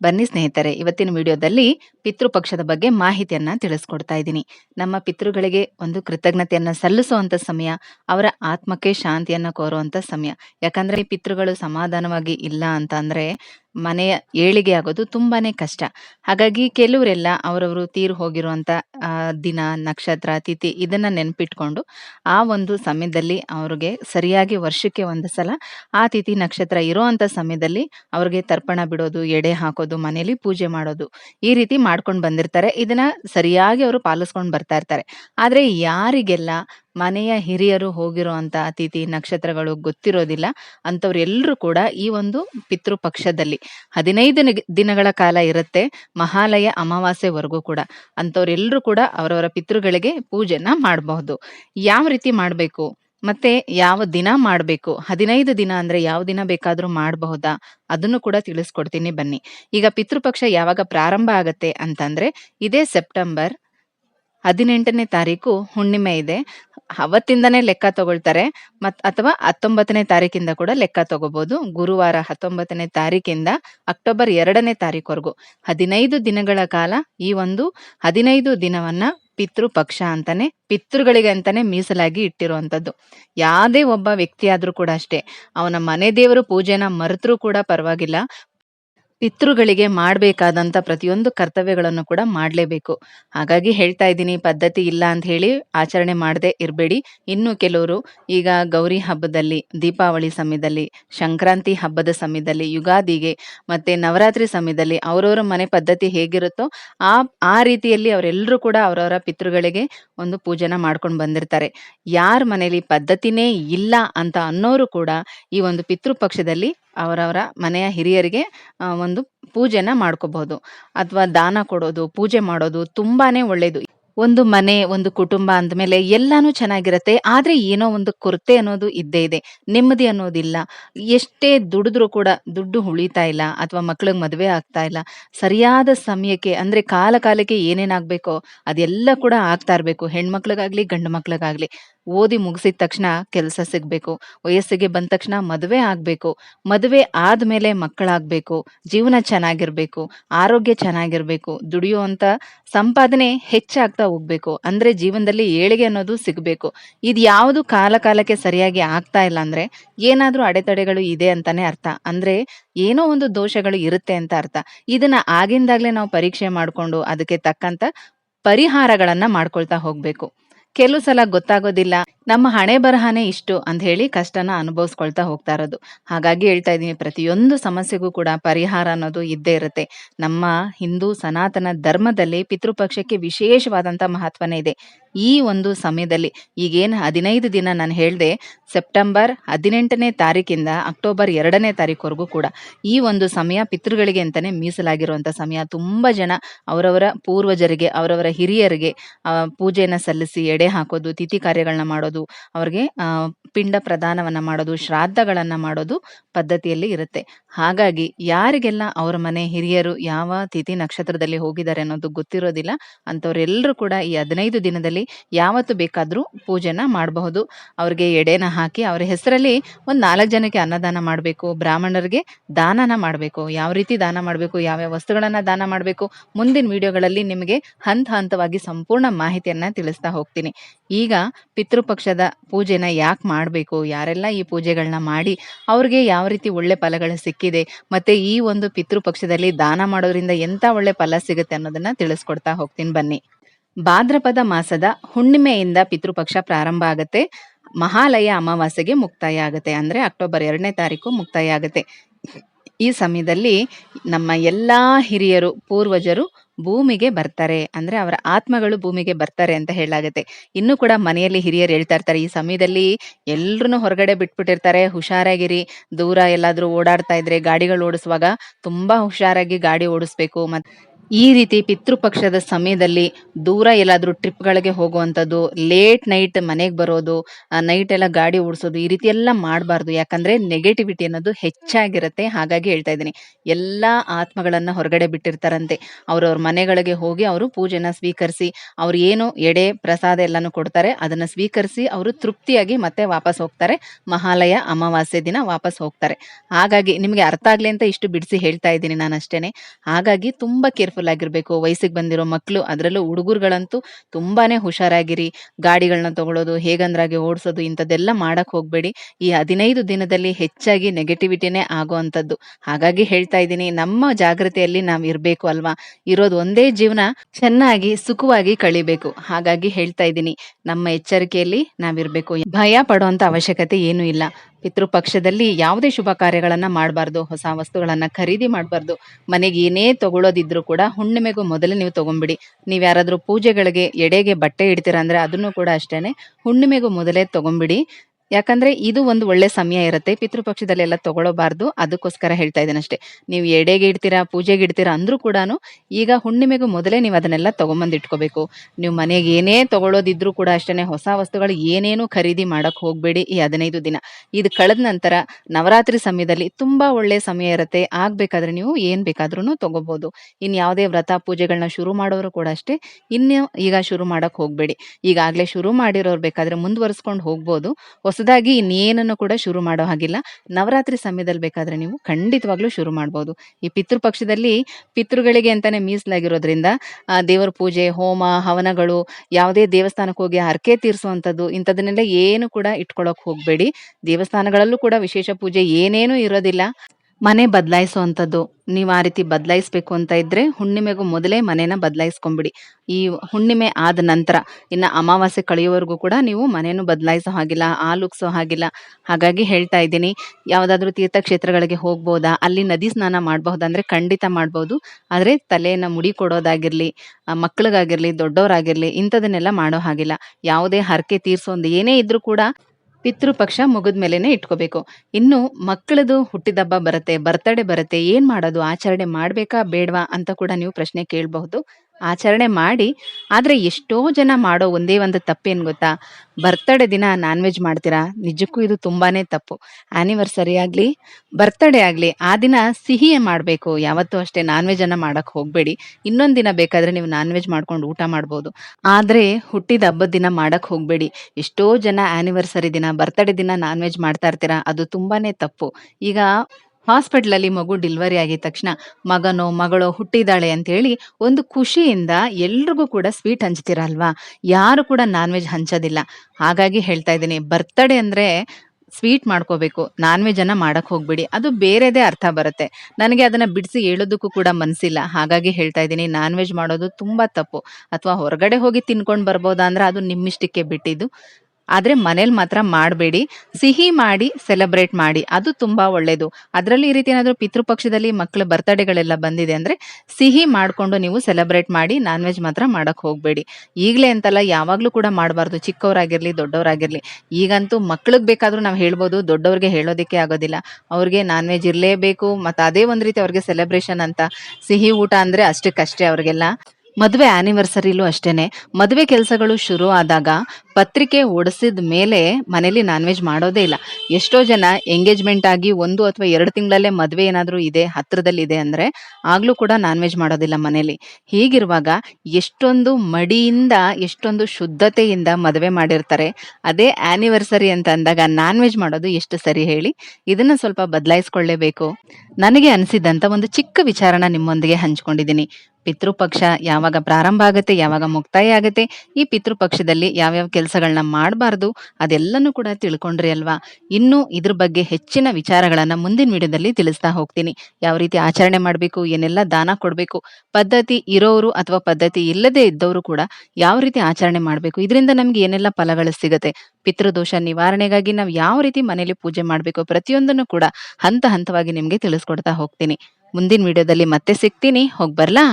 ಬನ್ನಿ ಸ್ನೇಹಿತರೆ, ಇವತ್ತಿನ ವಿಡಿಯೋದಲ್ಲಿ ಪಿತೃಪಕ್ಷದ ಬಗ್ಗೆ ಮಾಹಿತಿಯನ್ನ ತಿಳಿಸ್ಕೊಡ್ತಾ ಇದ್ದೀನಿ. ನಮ್ಮ ಪಿತೃಗಳಿಗೆ ಒಂದು ಕೃತಜ್ಞತೆಯನ್ನ ಸಲ್ಲಿಸುವಂತ ಸಮಯ, ಅವರ ಆತ್ಮಕ್ಕೆ ಶಾಂತಿಯನ್ನ ಕೋರುವಂತ ಸಮಯ. ಯಾಕಂದ್ರೆ ಪಿತೃಗಳು ಸಮಾಧಾನವಾಗಿ ಇಲ್ಲ ಅಂತ ಅಂದ್ರೆ ಮನೆಯ ಏಳಿಗೆ ಆಗೋದು ತುಂಬಾನೇ ಕಷ್ಟ. ಹಾಗಾಗಿ ಕೆಲವರೆಲ್ಲ ಅವರವರು ತೀರು ಹೋಗಿರುವಂತ ದಿನ, ನಕ್ಷತ್ರ, ತಿಥಿ ಇದನ್ನ ನೆನ್ಪಿಟ್ಕೊಂಡು ಆ ಒಂದು ಸಮಯದಲ್ಲಿ ಅವ್ರಿಗೆ ಸರಿಯಾಗಿ ವರ್ಷಕ್ಕೆ ಒಂದು ಸಲ ಆ ತಿಥಿ ನಕ್ಷತ್ರ ಇರೋಂಥ ಸಮಯದಲ್ಲಿ ಅವ್ರಿಗೆ ತರ್ಪಣ ಬಿಡೋದು, ಎಡೆ ಹಾಕೋದು ಮನೇಲಿ ಪೂಜೆ ಮಾಡೋದು, ಈ ರೀತಿ ಮಾಡ್ಕೊಂಡು ಬಂದಿರ್ತಾರೆ. ಇದನ್ನ ಸರಿಯಾಗಿ ಅವರು ಪಾಲಿಸ್ಕೊಂಡು ಬರ್ತಾ ಇರ್ತಾರೆ. ಆದ್ರೆ ಯಾರಿಗೆಲ್ಲ ಮನೆಯ ಹಿರಿಯರು ಹೋಗಿರೋ ಅಂತ ಅತಿಥಿ, ನಕ್ಷತ್ರಗಳು ಗೊತ್ತಿರೋದಿಲ್ಲ ಅಂಥವ್ರೆಲ್ಲರೂ ಕೂಡ ಈ ಒಂದು ಪಿತೃ ಪಕ್ಷದಲ್ಲಿ ಹದಿನೈದು ನಿಗ್- ದಿನಗಳ ಕಾಲ ಇರುತ್ತೆ, ಮಹಾಲಯ ಅಮಾವಾಸ್ಯವರೆಗೂ ಕೂಡ. ಅಂಥವ್ರೆಲ್ಲರೂ ಕೂಡ ಅವರವರ ಪಿತೃಗಳಿಗೆ ಪೂಜೆನ ಮಾಡಬಹುದು. ಯಾವ ರೀತಿ ಮಾಡಬೇಕು? ಮತ್ತೆ ಯಾವ ದಿನ ಮಾಡಬೇಕು? ಹದಿನೈದು ದಿನ ಅಂದ್ರೆ ಯಾವ ದಿನ ಬೇಕಾದ್ರೂ ಮಾಡಬಹುದಾ? ಅದನ್ನು ಕೂಡ ತಿಳಿಸ್ಕೊಡ್ತೀನಿ ಬನ್ನಿ. ಈಗ ಪಿತೃಪಕ್ಷ ಯಾವಾಗ ಪ್ರಾರಂಭ ಆಗತ್ತೆ ಅಂತಂದ್ರೆ ಇದೇ ಸೆಪ್ಟೆಂಬರ್ ಹದಿನೆಂಟನೇ ತಾರೀಕು ಹುಣ್ಣಿಮೆ ಇದೆ. ಅವತ್ತಿಂದನೇ ಲೆಕ್ಕ ತಗೊಳ್ತಾರೆ. ಮತ್ ಅಥವಾ ಹತ್ತೊಂಬತ್ತನೇ ತಾರೀಕಿಂದ ಕೂಡ ಲೆಕ್ಕ ತಗೋಬಹುದು ಗುರುವಾರ ಹತ್ತೊಂಬತ್ತನೇ ತಾರೀಕಿಂದ ಅಕ್ಟೋಬರ್ ಎರಡನೇ ತಾರೀಕುವರೆಗೂ. ಹದಿನೈದು ದಿನಗಳ ಕಾಲ ಈ ಒಂದು ಹದಿನೈದು ದಿನವನ್ನ ಪಿತೃ ಪಕ್ಷ ಅಂತಾನೆ, ಪಿತೃಗಳಿಗೆ ಅಂತಾನೆ ಮೀಸಲಾಗಿ ಇಟ್ಟಿರುವಂತದ್ದು ಯಾವುದೇ ಒಬ್ಬ ವ್ಯಕ್ತಿ ಆದ್ರೂ ಕೂಡ ಅಷ್ಟೇ. ಅವನ ಮನೆ ದೇವರು ಪೂಜೆನ ಮರೆತರೂ ಕೂಡ ಪರವಾಗಿಲ್ಲ. ಪಿತೃಗಳಿಗೆ ಮಾಡಬೇಕಾದಂಥ ಪ್ರತಿಯೊಂದು ಕರ್ತವ್ಯಗಳನ್ನು ಕೂಡ ಮಾಡಲೇಬೇಕು. ಹಾಗಾಗಿ ಹೇಳ್ತಾ ಇದ್ದೀನಿ, ಪದ್ಧತಿ ಇಲ್ಲ ಅಂತ ಹೇಳಿ ಆಚರಣೆ ಮಾಡದೆ ಇರಬೇಡಿ. ಇನ್ನು ಕೆಲವರು ಈಗ ಗೌರಿ ಹಬ್ಬದಲ್ಲಿ, ದೀಪಾವಳಿ ಸಮಯದಲ್ಲಿ, ಸಂಕ್ರಾಂತಿ ಹಬ್ಬದ ಸಮಯದಲ್ಲಿ, ಯುಗಾದಿಗೆ ಮತ್ತೆ ನವರಾತ್ರಿ ಸಮಯದಲ್ಲಿ ಅವರವರ ಮನೆ ಪದ್ಧತಿ ಹೇಗಿರುತ್ತೋ ಆ ಆ ರೀತಿಯಲ್ಲಿ ಅವರೆಲ್ಲರೂ ಕೂಡ ಅವರವರ ಪಿತೃಗಳಿಗೆ ಒಂದು ಪೂಜೆನ ಮಾಡ್ಕೊಂಡು ಬಂದಿರ್ತಾರೆ. ಯಾರ ಮನೇಲಿ ಪದ್ಧತಿನೇ ಇಲ್ಲ ಅಂತ ಅನ್ನೋರು ಕೂಡ ಈ ಒಂದು ಪಿತೃ ಪಕ್ಷದಲ್ಲಿ ಅವರವರ ಮನೆಯ ಹಿರಿಯರಿಗೆ ಒಂದು ಪೂಜೆನ ಮಾಡ್ಕೋಬಹುದು. ಅಥವಾ ದಾನ ಕೊಡೋದು, ಪೂಜೆ ಮಾಡೋದು ತುಂಬಾನೇ ಒಳ್ಳೇದು. ಒಂದು ಮನೆ, ಒಂದು ಕುಟುಂಬ ಅಂದಮೇಲೆ ಎಲ್ಲಾನು ಚೆನ್ನಾಗಿರುತ್ತೆ. ಆದ್ರೆ ಏನೋ ಒಂದು ಕೊರತೆ ಅನ್ನೋದು ಇದ್ದೇ ಇದೆ. ನೆಮ್ಮದಿ ಅನ್ನೋದಿಲ್ಲ. ಎಷ್ಟೇ ದುಡಿದ್ರೂ ಕೂಡ ದುಡ್ಡು ಉಳಿತಾ ಇಲ್ಲ ಅಥವಾ ಮಕ್ಳಿಗೆ ಮದುವೆ ಆಗ್ತಾ ಇಲ್ಲ. ಸರಿಯಾದ ಸಮಯಕ್ಕೆ, ಅಂದ್ರೆ ಕಾಲ ಕಾಲಕ್ಕೆ ಏನೇನಾಗ್ಬೇಕೋ ಅದೆಲ್ಲ ಕೂಡ ಆಗ್ತಾ ಇರ್ಬೇಕು. ಹೆಣ್ಮಕ್ಳಿಗಾಗ್ಲಿ ಗಂಡು ಮಕ್ಳಿಗಾಗ್ಲಿ ಓದಿ ಮುಗಿಸಿದ ತಕ್ಷಣ ಕೆಲಸ ಸಿಗಬೇಕು. ವಯಸ್ಸಿಗೆ ಬಂದ ತಕ್ಷಣ ಮದುವೆ ಆಗಬೇಕು. ಮದುವೆ ಆದ್ಮೇಲೆ ಮಕ್ಕಳಾಗಬೇಕು. ಜೀವನ ಚೆನ್ನಾಗಿರಬೇಕು. ಆರೋಗ್ಯ ಚೆನ್ನಾಗಿರಬೇಕು. ದುಡಿಯುವಂಥ ಸಂಪಾದನೆ ಹೆಚ್ಚಾಗ್ತಾ ಹೋಗ್ಬೇಕು. ಅಂದ್ರೆ ಜೀವನದಲ್ಲಿ ಏಳಿಗೆ ಅನ್ನೋದು ಸಿಗಬೇಕು. ಇದು ಯಾವುದು ಕಾಲ ಕಾಲಕ್ಕೆ ಸರಿಯಾಗಿ ಆಗ್ತಾ ಇಲ್ಲ ಅಂದರೆ ಏನಾದರೂ ಅಡೆತಡೆಗಳು ಇದೆ ಅಂತಾನೆ ಅರ್ಥ. ಅಂದ್ರೆ ಏನೋ ಒಂದು ದೋಷಗಳು ಇರುತ್ತೆ ಅಂತ ಅರ್ಥ. ಇದನ್ನ ಆಗಿಂದಾಗ್ಲೇ ನಾವು ಪರೀಕ್ಷೆ ಮಾಡ್ಕೊಂಡು ಅದಕ್ಕೆ ತಕ್ಕಂತ ಪರಿಹಾರಗಳನ್ನ ಮಾಡ್ಕೊಳ್ತಾ ಹೋಗ್ಬೇಕು. ಕೆಲವು ಸಲ ಗೊತ್ತಾಗೋದಿಲ್ಲ. ನಮ್ಮ ಹಣೆ ಬರಹನೇ ಇಷ್ಟು ಅಂತ ಹೇಳಿ ಕಷ್ಟನ ಅನುಭವಿಸ್ಕೊಳ್ತಾ ಹೋಗ್ತಾ ಇರೋದು. ಹಾಗಾಗಿ ಹೇಳ್ತಾ ಇದ್ದೀನಿ, ಪ್ರತಿಯೊಂದು ಸಮಸ್ಯೆಗೂ ಕೂಡ ಪರಿಹಾರ ಅನ್ನೋದು ಇದ್ದೇ ಇರುತ್ತೆ. ನಮ್ಮ ಹಿಂದೂ ಸನಾತನ ಧರ್ಮದಲ್ಲಿ ಪಿತೃಪಕ್ಷಕ್ಕೆ ವಿಶೇಷವಾದಂತ ಮಹತ್ವನೇ ಇದೆ. ಈ ಒಂದು ಸಮಯದಲ್ಲಿ ಈಗೇನು ಹದಿನೈದು ದಿನ ನಾನು ಹೇಳಿದೆ ಸೆಪ್ಟೆಂಬರ್ ಹದಿನೆಂಟನೇ ತಾರೀಕಿಂದ ಅಕ್ಟೋಬರ್ ಎರಡನೇ ತಾರೀಕುವರೆಗೂ ಕೂಡ ಈ ಒಂದು ಸಮಯ ಪಿತೃಗಳಿಗೆ ಅಂತಲೇ ಮೀಸಲಾಗಿರುವಂಥ ಸಮಯ. ತುಂಬ ಜನ ಅವರವರ ಪೂರ್ವಜರಿಗೆ, ಅವರವರ ಹಿರಿಯರಿಗೆ ಪೂಜೆಯನ್ನು ಸಲ್ಲಿಸಿ ಎಡೆ ಹಾಕೋದು, ತಿಥಿ ಕಾರ್ಯಗಳನ್ನ ಮಾಡೋದು, ಅವ್ರಿಗೆ ಪಿಂಡ ಪ್ರದಾನವನ್ನ ಮಾಡೋದು, ಶ್ರಾದ್ದಗಳನ್ನ ಮಾಡೋದು ಪದ್ಧತಿಯಲ್ಲಿ ಇರುತ್ತೆ. ಹಾಗಾಗಿ ಯಾರಿಗೆಲ್ಲ ಅವರ ಮನೆ ಹಿರಿಯರು ಯಾವ ತಿಥಿ ನಕ್ಷತ್ರದಲ್ಲಿ ಹೋಗಿದ್ದಾರೆ ಅನ್ನೋದು ಗೊತ್ತಿರೋದಿಲ್ಲ ಅಂಥವರೆಲ್ಲರೂ ಕೂಡ ಈ ಹದಿನೈದು ದಿನದಲ್ಲಿ ಯಾವತ್ತು ಬೇಕಾದರೂ ಪೂಜೆನ ಮಾಡಬಹುದು. ಅವ್ರಿಗೆ ಎಡೆನ ಹಾಕಿ ಅವ್ರ ಹೆಸರಲ್ಲಿ ಒಂದು ನಾಲ್ಕು ಜನಕ್ಕೆ ಅನ್ನದಾನ ಮಾಡಬೇಕು, ಬ್ರಾಹ್ಮಣರಿಗೆ ದಾನನ ಮಾಡಬೇಕು, ಯಾವ ರೀತಿ ದಾನ ಮಾಡಬೇಕು, ಯಾವ್ಯಾವ ವಸ್ತುಗಳನ್ನ ದಾನ ಮಾಡಬೇಕು, ಮುಂದಿನ ವಿಡಿಯೋಗಳಲ್ಲಿ ನಿಮಗೆ ಹಂತ ಹಂತವಾಗಿ ಸಂಪೂರ್ಣ ಮಾಹಿತಿಯನ್ನ ತಿಳಿಸ್ತಾ ಹೋಗ್ತೀನಿ. ಈಗ ಪಿತೃಪಕ್ಷದ ಪೂಜೆನ ಯಾಕೆ ಮಾಡಬೇಕು, ಯಾರೆಲ್ಲ ಈ ಪೂಜೆಗಳನ್ನ ಮಾಡಿ ಅವ್ರಿಗೆ ಯಾವ ರೀತಿ ಒಳ್ಳೆ ಫಲಗಳು ಸಿಕ್ಕಿದೆ, ಮತ್ತೆ ಈ ಒಂದು ಪಿತೃಪಕ್ಷದಲ್ಲಿ ದಾನ ಮಾಡೋದ್ರಿಂದ ಎಂತ ಒಳ್ಳೆ ಫಲ ಸಿಗುತ್ತೆ ಅನ್ನೋದನ್ನ ತಿಳಿಸ್ಕೊಡ್ತಾ ಹೋಗ್ತೀನಿ ಬನ್ನಿ. ಭಾದ್ರಪದ ಮಾಸದ ಹುಣ್ಣಿಮೆಯಿಂದ ಪಿತೃಪಕ್ಷ ಪ್ರಾರಂಭ ಆಗುತ್ತೆ. ಮಹಾಲಯ ಅಮಾವಾಸ್ಯೆಗೆ ಮುಕ್ತಾಯ ಆಗುತ್ತೆ, ಅಂದ್ರೆ ಅಕ್ಟೋಬರ್ ಎರಡನೇ ತಾರೀಕು ಮುಕ್ತಾಯ ಆಗುತ್ತೆ. ಈ ಸಮಯದಲ್ಲಿ ನಮ್ಮ ಎಲ್ಲಾ ಹಿರಿಯರು, ಪೂರ್ವಜರು ಭೂಮಿಗೆ ಬರ್ತಾರೆ. ಅಂದ್ರೆ ಅವರ ಆತ್ಮಗಳು ಭೂಮಿಗೆ ಬರ್ತಾರೆ ಅಂತ ಹೇಳಲಾಗುತ್ತೆ. ಇನ್ನು ಕೂಡ ಮನೆಯಲ್ಲಿ ಹಿರಿಯರು ಹೇಳ್ತಾ ಇರ್ತಾರೆ, ಈ ಸಮಯದಲ್ಲಿ ಎಲ್ರು ಹೊರಗಡೆ ಬಿಟ್ಬಿಟ್ಟಿರ್ತಾರೆ, ಹುಷಾರಾಗಿರಿ. ದೂರ ಎಲ್ಲಾದ್ರೂ ಓಡಾಡ್ತಾ ಇದ್ರೆ ಗಾಡಿಗಳು ಓಡಿಸುವಾಗ ತುಂಬಾ ಹುಷಾರಾಗಿ ಗಾಡಿ ಓಡಿಸ್ಬೇಕು. ಮತ್ ಈ ರೀತಿ ಪಿತೃಪಕ್ಷದ ಸಮಯದಲ್ಲಿ ದೂರ ಎಲ್ಲಾದರೂ ಟ್ರಿಪ್‌ಗಳಿಗೆ ಹೋಗುವಂಥದ್ದು, ಲೇಟ್ ನೈಟ್ ಮನೆಗೆ ಬರೋದು, ನೈಟ್ ಎಲ್ಲ ಗಾಡಿ ಓಡಿಸೋದು, ಈ ರೀತಿ ಎಲ್ಲ ಮಾಡಬಾರ್ದು. ಯಾಕಂದರೆ ನೆಗೆಟಿವಿಟಿ ಅನ್ನೋದು ಹೆಚ್ಚಾಗಿರುತ್ತೆ. ಹಾಗಾಗಿ ಹೇಳ್ತಾ ಇದ್ದೀನಿ. ಎಲ್ಲ ಆತ್ಮಗಳನ್ನು ಹೊರಗಡೆ ಬಿಟ್ಟಿರ್ತಾರಂತೆ. ಅವ್ರವ್ರ ಮನೆಗಳಿಗೆ ಹೋಗಿ ಅವರು ಪೂಜೆನ ಸ್ವೀಕರಿಸಿ, ಅವ್ರು ಏನು ಎಡೆ, ಪ್ರಸಾದ ಎಲ್ಲನೂ ಕೊಡ್ತಾರೆ. ಅದನ್ನು ಸ್ವೀಕರಿಸಿ ಅವರು ತೃಪ್ತಿಯಾಗಿ ಮತ್ತೆ ವಾಪಸ್ ಹೋಗ್ತಾರೆ. ಮಹಾಲಯ ಅಮಾವಾಸ್ಯೆ ದಿನ ವಾಪಸ್ ಹೋಗ್ತಾರೆ. ಹಾಗಾಗಿ ನಿಮಗೆ ಅರ್ಥ ಆಗಲಿ ಅಂತ ಇಷ್ಟು ಬಿಡಿಸಿ ಹೇಳ್ತಾ ಇದ್ದೀನಿ ನಾನು ಅಷ್ಟೇನೆ ಹಾಗಾಗಿ ತುಂಬಾ ಕೇರ್‌ಫುಲ್ ಆಗಿರ್ಬೇಕು. ವಯಸ್ಸಿಗೆ ಬಂದಿರೋ ಮಕ್ಕಳು ಅದರಲ್ಲೂ ಹುಡುಗರುಗಳಂತೂ ತುಂಬಾನೇ ಹುಷಾರಾಗಿರಿ. ಗಾಡಿಗಳನ್ನ ತಗೊಳ್ಳೋದು, ಹೇಗಂದ್ರಾಗೆ ಓಡಿಸೋದು ಇಂಥದ್ದೆಲ್ಲ ಮಾಡಕ್ ಹೋಗ್ಬೇಡಿ. ಈ 15 ದಿನದಲ್ಲಿ ಹೆಚ್ಚಾಗಿ ನೆಗೆಟಿವಿಟಿನೇ ಆಗುವಂಥದ್ದು. ಹಾಗಾಗಿ ಹೇಳ್ತಾ ಇದ್ದೀನಿ, ನಮ್ಮ ಜಾಗೃತೆಯಲ್ಲಿ ನಾವು ಇರಬೇಕು ಅಲ್ವಾ? ಇರೋದು ಒಂದೇ ಜೀವನ, ಚೆನ್ನಾಗಿ ಸುಖವಾಗಿ ಕಳಿಬೇಕು. ಹಾಗಾಗಿ ಹೇಳ್ತಾ ಇದ್ದೀನಿ, ನಮ್ಮ ಎಚ್ಚರಿಕೆಯಲ್ಲಿ ನಾವಿರ್ಬೇಕು. ಭಯ ಪಡುವಂತ ಅವಶ್ಯಕತೆ ಏನೂ ಇಲ್ಲ. ಪಿತೃಪಕ್ಷದಲ್ಲಿ ಯಾವುದೇ ಶುಭ ಕಾರ್ಯಗಳನ್ನ ಮಾಡಬಾರ್ದು. ಹೊಸ ವಸ್ತುಗಳನ್ನ ಖರೀದಿ ಮಾಡಬಾರ್ದು. ಮನೆಗೆ ಏನೇ ತಗೊಳ್ಳೋದಿದ್ರು ಕೂಡ ಹುಣ್ಣಿಮೆಗೂ ಮೊದಲೇ ನೀವು ತಗೊಂಬಿಡಿ. ನೀವು ಯಾರಾದರೂ ಪೂಜೆಗಳಿಗೆ ಎಡೆಗೆ ಬಟ್ಟೆ ಇಡ್ತೀರಾ ಅಂದ್ರೆ ಅದನ್ನು ಕೂಡ ಅಷ್ಟೇನೆ ಹುಣ್ಣಿಮೆಗೂ ಮೊದಲೇ ತಗೊಂಬಿಡಿ. ಯಾಕಂದ್ರೆ ಇದು ಒಂದು ಒಳ್ಳೆ ಸಮಯ ಇರುತ್ತೆ. ಪಿತೃಪಕ್ಷದಲ್ಲೆಲ್ಲ ತಗೊಳ್ಳಬಾರ್ದು. ಅದಕ್ಕೋಸ್ಕರ ಹೇಳ್ತಾ ಇದ್ದೀನಷ್ಟೇ. ನೀವು ಎಡೆಗೆ ಇಡ್ತೀರಾ, ಪೂಜೆಗೆ ಇಡ್ತೀರಾ ಅಂದ್ರೂ ಕೂಡ ಈಗ ಹುಣ್ಣಿಮೆಗೂ ಮೊದಲೇ ನೀವು ಅದನ್ನೆಲ್ಲ ತಗೊಂಬಂದು ಇಟ್ಕೋಬೇಕು. ನೀವು ಮನೆಗೆ ಏನೇ ತಗೊಳ್ಳೋದಿದ್ರು ಕೂಡ ಅಷ್ಟೇನೆ ಹೊಸ ವಸ್ತುಗಳು ಏನೇನು ಖರೀದಿ ಮಾಡಕ್ ಹೋಗ್ಬೇಡಿ ಈ 15 ದಿನ. ಇದು ಕಳೆದ ನಂತರ ನವರಾತ್ರಿ ಸಮಯದಲ್ಲಿ ತುಂಬಾ ಒಳ್ಳೆ ಸಮಯ ಇರುತ್ತೆ. ಆಗ್ಬೇಕಾದ್ರೆ ನೀವು ಏನ್ ಬೇಕಾದ್ರೂ ತಗೋಬಹುದು. ಇನ್ ಯಾವುದೇ ವ್ರತ, ಪೂಜೆಗಳನ್ನ ಶುರು ಮಾಡೋರು ಕೂಡ ಅಷ್ಟೇ. ಇನ್ನು ಈಗ ಶುರು ಮಾಡಕ್ ಹೋಗ್ಬೇಡಿ. ಈಗಾಗ್ಲೇ ಶುರು ಮಾಡಿರೋರು ಬೇಕಾದ್ರೆ ಮುಂದುವರಿಸ್ಕೊಂಡು ಹೋಗ್ಬೋದು. ಹೊಸದಾಗಿ ಇನ್ನೇನನ್ನು ಕೂಡ ಶುರು ಮಾಡೋ ಹಾಗಿಲ್ಲ. ನವರಾತ್ರಿ ಸಮಯದಲ್ಲಿ ಬೇಕಾದ್ರೆ ನೀವು ಖಂಡಿತವಾಗ್ಲೂ ಶುರು ಮಾಡ್ಬೋದು. ಈ ಪಿತೃಪಕ್ಷದಲ್ಲಿ ಪಿತೃಗಳಿಗೆ ಅಂತಾನೆ ಮೀಸಲಾಗಿರೋದ್ರಿಂದ ದೇವರ ಪೂಜೆ, ಹೋಮ, ಹವನಗಳು, ಯಾವುದೇ ದೇವಸ್ಥಾನಕ್ಕೆ ಹೋಗಿ ಹರಕೆ ತೀರಿಸುವಂಥದ್ದು ಇಂಥದನ್ನೆಲ್ಲ ಏನು ಕೂಡ ಇಟ್ಕೊಳ್ಳೋಕೆ ಹೋಗ್ಬೇಡಿ. ದೇವಸ್ಥಾನಗಳಲ್ಲೂ ಕೂಡ ವಿಶೇಷ ಪೂಜೆ ಏನೇನೂ ಇರೋದಿಲ್ಲ. ಮನೆ ಬದಲಾಯಿಸುವಂಥದ್ದು. ನೀವು ಆ ರೀತಿ ಬದಲಾಯಿಸ್ಬೇಕು ಅಂತ ಇದ್ರೆ ಹುಣ್ಣಿಮೆಗೂ ಮೊದಲೇ ಮನೆನ ಬದಲಾಯಿಸ್ಕೊಂಬಿಡಿ. ಈ ಹುಣ್ಣಿಮೆ ಆದ ನಂತರ ಇನ್ನು ಅಮಾವಾಸ್ಯೆ ಕಳೆಯುವವರೆಗೂ ಕೂಡ ನೀವು ಮನೆಯನ್ನು ಬದಲಾಯಿಸೋ ಹಾಗಿಲ್ಲ, ಆಲುಕ್ಸೋ ಹಾಗಿಲ್ಲ. ಹಾಗಾಗಿ ಹೇಳ್ತಾ ಇದ್ದೀನಿ, ಯಾವುದಾದ್ರೂ ತೀರ್ಥಕ್ಷೇತ್ರಗಳಿಗೆ ಹೋಗ್ಬೋದಾ? ಅಲ್ಲಿ ನದಿ ಸ್ನಾನ ಮಾಡಬಹುದಾ ಅಂದ್ರೆ ಖಂಡಿತ ಮಾಡ್ಬೋದು. ಆದರೆ ತಲೆಯನ್ನು ಮುಡಿ ಕೊಡೋದಾಗಿರಲಿ ಮಕ್ಕಳಿಗಾಗಿರಲಿ ದೊಡ್ಡವರಾಗಿರಲಿ ಇಂಥದನ್ನೆಲ್ಲ ಮಾಡೋ ಹಾಗಿಲ್ಲ. ಯಾವುದೇ ಹರಕೆ ತೀರಿಸೋದು ಏನೇ ಇದ್ರೂ ಕೂಡ ಪಿತೃಪಕ್ಷ ಮುಗಿದ್ಮೇಲೆನೆ ಇಟ್ಕೋಬೇಕು. ಇನ್ನು ಮಕ್ಕಳದು ಹುಟ್ಟಿದಬ್ಬ ಬರುತ್ತೆ, ಬರ್ತಡೇ ಬರುತ್ತೆ. ಏನ್ ಮಾಡೋದು? ಆಚರಣೆ ಮಾಡ್ಬೇಕಾ? ಬೇಡ್ವಾ? ಅಂತ ಕೂಡ ನೀವು ಪ್ರಶ್ನೆ ಕೇಳಬಹುದು. ಆಚರಣೆ ಮಾಡಿ. ಆದರೆ ಎಷ್ಟೋ ಜನ ಮಾಡೋ ಒಂದೇ ಒಂದು ತಪ್ಪೇನು ಗೊತ್ತಾ? ಬರ್ತ್‌ಡೇ ದಿನ ನಾನ್ ವೆಜ್ ಮಾಡ್ತೀರಾ? ನಿಜಕ್ಕೂ ಇದು ತುಂಬಾನೇ ತಪ್ಪು. ಆನಿವರ್ಸರಿ ಆಗಲಿ ಬರ್ತ್‌ಡೇ ಆಗಲಿ ಆ ದಿನ ಸಿಹಿಯೇ ಮಾಡಬೇಕು ಯಾವತ್ತೂ ಅಷ್ಟೇ ನಾನ್ ವೆಜ್ ಅನ್ನ ಹೋಗಬೇಡಿ ಇನ್ನೊಂದು ದಿನ ಬೇಕಾದ್ರೆ ನೀವು ನಾನ್ ವೆಜ್ ಮಾಡ್ಕೊಂಡು ಊಟ ಮಾಡ್ಬೋದು. ಆದ್ರೆ ಹುಟ್ಟಿದ ಹಬ್ಬದ ದಿನ ಮಾಡಕ್ ಹೋಗಬೇಡಿ ಎಷ್ಟೋ ಜನ ಆನಿವರ್ಸರಿ ದಿನ, ಬರ್ತ್‌ಡೇ ದಿನ ನಾನ್ ವೆಜ್ ಮಾಡ್ತಾ ಇರ್ತೀರಾ. ಅದು ತುಂಬಾನೇ ತಪ್ಪು. ಈಗ ಹಾಸ್ಪಿಟಲಲ್ಲಿ ಮಗು ಡೆಲಿವರಿ ಆಗಿದ ತಕ್ಷಣ ಮಗನೋ, ಮಗಳೋ ಹುಟ್ಟಿದಾಳೆ ಅಂತೇಳಿ ಒಂದು ಖುಷಿಯಿಂದ ಎಲ್ರಿಗೂ ಕೂಡ ಸ್ವೀಟ್ ಹಂಚ್ತೀರಲ್ವಾ ಯಾರು ಕೂಡ ನಾನ್ ವೆಜ್ ಹಂಚೋದಿಲ್ಲ. ಹಾಗಾಗಿ ಹೇಳ್ತಾ ಇದ್ದೀನಿ, ಬರ್ತ್‌ಡೇ ಅಂದ್ರೆ ಸ್ವೀಟ್ ಮಾಡ್ಕೋಬೇಕು. ನಾನ್ ವೆಜ್ ಅನ್ನ ಮಾಡಕ್ ಹೋಗ್ಬೇಡಿ. ಅದು ಬೇರೆದೇ ಅರ್ಥ ಬರುತ್ತೆ. ನನಗೆ ಅದನ್ನ ಬಿಡಿಸಿ ಹೇಳೋದಕ್ಕೂ ಕೂಡ ಮನಸ್ಸಿಲ್ಲ. ಹಾಗಾಗಿ ಹೇಳ್ತಾ ಇದ್ದೀನಿ, ನಾನ್ ವೆಜ್ ಮಾಡೋದು ತುಂಬಾ ತಪ್ಪು. ಅಥವಾ ಹೊರಗಡೆ ಹೋಗಿ ತಿನ್ಕೊಂಡ್ ಬರ್ಬೋದಾ ಅಂದ್ರೆ ಅದು ನಿಮ್ಮಿಷ್ಟಕ್ಕೆ ಬಿಟ್ಟಿದ್ದು. ಆದ್ರೆ ಮನೇಲಿ ಮಾತ್ರ ಮಾಡಬೇಡಿ. ಸಿಹಿ ಮಾಡಿ ಸೆಲೆಬ್ರೇಟ್ ಮಾಡಿ. ಅದು ತುಂಬಾ ಒಳ್ಳೇದು. ಅದರಲ್ಲಿ ಈ ರೀತಿ ಏನಾದ್ರೂ ಪಿತೃಪಕ್ಷದಲ್ಲಿ ಮಕ್ಕಳ ಬರ್ತ್‌ಡೇಗಳೆಲ್ಲ ಬಂದಿದೆ ಅಂದ್ರೆ ಸಿಹಿ ಮಾಡಿಕೊಂಡು ನೀವು ಸೆಲೆಬ್ರೇಟ್ ಮಾಡಿ. ನಾನ್ ವೆಜ್ ಮಾತ್ರ ಮಾಡಕ್ ಹೋಗ್ಬೇಡಿ. ಈಗಲೇ ಅಂತಲ್ಲ ಯಾವಾಗ್ಲೂ ಕೂಡ ಮಾಡಬಾರ್ದು. ಚಿಕ್ಕವರಾಗಿರ್ಲಿ, ದೊಡ್ಡವರಾಗಿರ್ಲಿ. ಈಗಂತೂ ಮಕ್ಳಿಗೆ ಬೇಕಾದ್ರೂ ನಾವು ಹೇಳ್ಬೋದು. ದೊಡ್ಡವ್ರಿಗೆ ಹೇಳೋದಕ್ಕೆ ಆಗೋದಿಲ್ಲ. ಅವ್ರಿಗೆ ನಾನ್ ವೆಜ್ ಇರಲೇಬೇಕು ಮತ್ತೆ ಅದೇ ಒಂದ್ ರೀತಿ ಅವ್ರಿಗೆ ಸೆಲೆಬ್ರೇಷನ್ ಅಂತ. ಸಿಹಿ ಊಟ ಅಂದ್ರೆ ಅಷ್ಟಕ್ಕಷ್ಟೇ ಅವ್ರಿಗೆಲ್ಲ. ಮದುವೆ ಆನಿವರ್ಸರಿಲೂ ಅಷ್ಟೇನೆ. ಮದುವೆ ಕೆಲಸಗಳು ಶುರು ಆದಾಗ ಪತ್ರಿಕೆ ಓಡಿಸಿದ ಮೇಲೆ ಮನೇಲಿ ನಾನ್ ವೆಜ್ ಮಾಡೋದೇ ಇಲ್ಲ. ಎಷ್ಟೋ ಜನ ಎಂಗೇಜ್‌ಮೆಂಟ್ ಆಗಿ ಒಂದು ಅಥವಾ ಎರಡು ತಿಂಗಳಲ್ಲೇ ಮದುವೆ ಏನಾದರೂ ಇದೆ, ಹತ್ರದಲ್ಲಿದೆ ಅಂದರೆ ಆಗಲೂ ಕೂಡ ನಾನ್ ವೆಜ್ ಮಾಡೋದಿಲ್ಲ ಮನೇಲಿ. ಹೀಗಿರುವಾಗ ಎಷ್ಟೊಂದು ಮಡಿಯಿಂದ, ಎಷ್ಟೊಂದು ಶುದ್ಧತೆಯಿಂದ ಮದುವೆ ಮಾಡಿರ್ತಾರೆ. ಅದೇ ಆನಿವರ್ಸರಿ ಅಂತ ಅಂದಾಗ ನಾನ್ ವೆಜ್ ಮಾಡೋದು ಎಷ್ಟು ಸರಿ ಹೇಳಿ? ಇದನ್ನ ಸ್ವಲ್ಪ ಬದಲಾಯಿಸ್ಕೊಳ್ಳೇಬೇಕು. ನನಗೆ ಅನಿಸಿದಂಥ ಒಂದು ಚಿಕ್ಕ ವಿಚಾರನ ನಿಮ್ಮೊಂದಿಗೆ ಹಂಚ್ಕೊಂಡಿದ್ದೀನಿ. ಪಿತೃಪಕ್ಷ ಯಾವಾಗ ಪ್ರಾರಂಭ ಆಗುತ್ತೆ, ಯಾವಾಗ ಮುಕ್ತಾಯ ಆಗುತ್ತೆ, ಈ ಪಿತೃಪಕ್ಷದಲ್ಲಿ ಯಾವ್ಯಾವ ಕೆಲಸಗಳನ್ನ ಮಾಡಬಾರ್ದು ಅದೆಲ್ಲನೂ ಕೂಡ ತಿಳ್ಕೊಂಡ್ರಿ ಅಲ್ವಾ? ಇನ್ನು ಇದ್ರ ಬಗ್ಗೆ ಹೆಚ್ಚಿನ ವಿಚಾರಗಳನ್ನ ಮುಂದಿನ ವಿಡಿಯೋದಲ್ಲಿ ತಿಳಿಸ್ತಾ ಹೋಗ್ತೀನಿ. ಯಾವ ರೀತಿ ಆಚರಣೆ ಮಾಡಬೇಕು ಏನೆಲ್ಲ ದಾನ ಕೊಡ್ಬೇಕು, ಪದ್ಧತಿ ಇರೋರು ಅಥವಾ ಪದ್ಧತಿ ಇಲ್ಲದೆ ಇದ್ದವರು ಕೂಡ ಯಾವ ರೀತಿ ಆಚರಣೆ ಮಾಡಬೇಕು ಇದರಿಂದ ನಮ್ಗೆ ಏನೆಲ್ಲ ಫಲಗಳು ಸಿಗುತ್ತೆ, ಪಿತೃದೋಷ ನಿವಾರಣೆಗಾಗಿ ನಾವು ಯಾವ ರೀತಿ ಮನೇಲಿ ಪೂಜೆ ಮಾಡಬೇಕು ಪ್ರತಿಯೊಂದನ್ನು ಕೂಡ ಹಂತ ಹಂತವಾಗಿ ನಿಮಗೆ ತಿಳಿಸ್ಕೊಡ್ತಾ ಹೋಗ್ತೀನಿ. ಮುಂದಿನ ವಿಡಿಯೋದಲ್ಲಿ ಮತ್ತೆ ಸಿಗ್ತೀನಿ. ಹೋಗ್ಬರ್ಲಾ?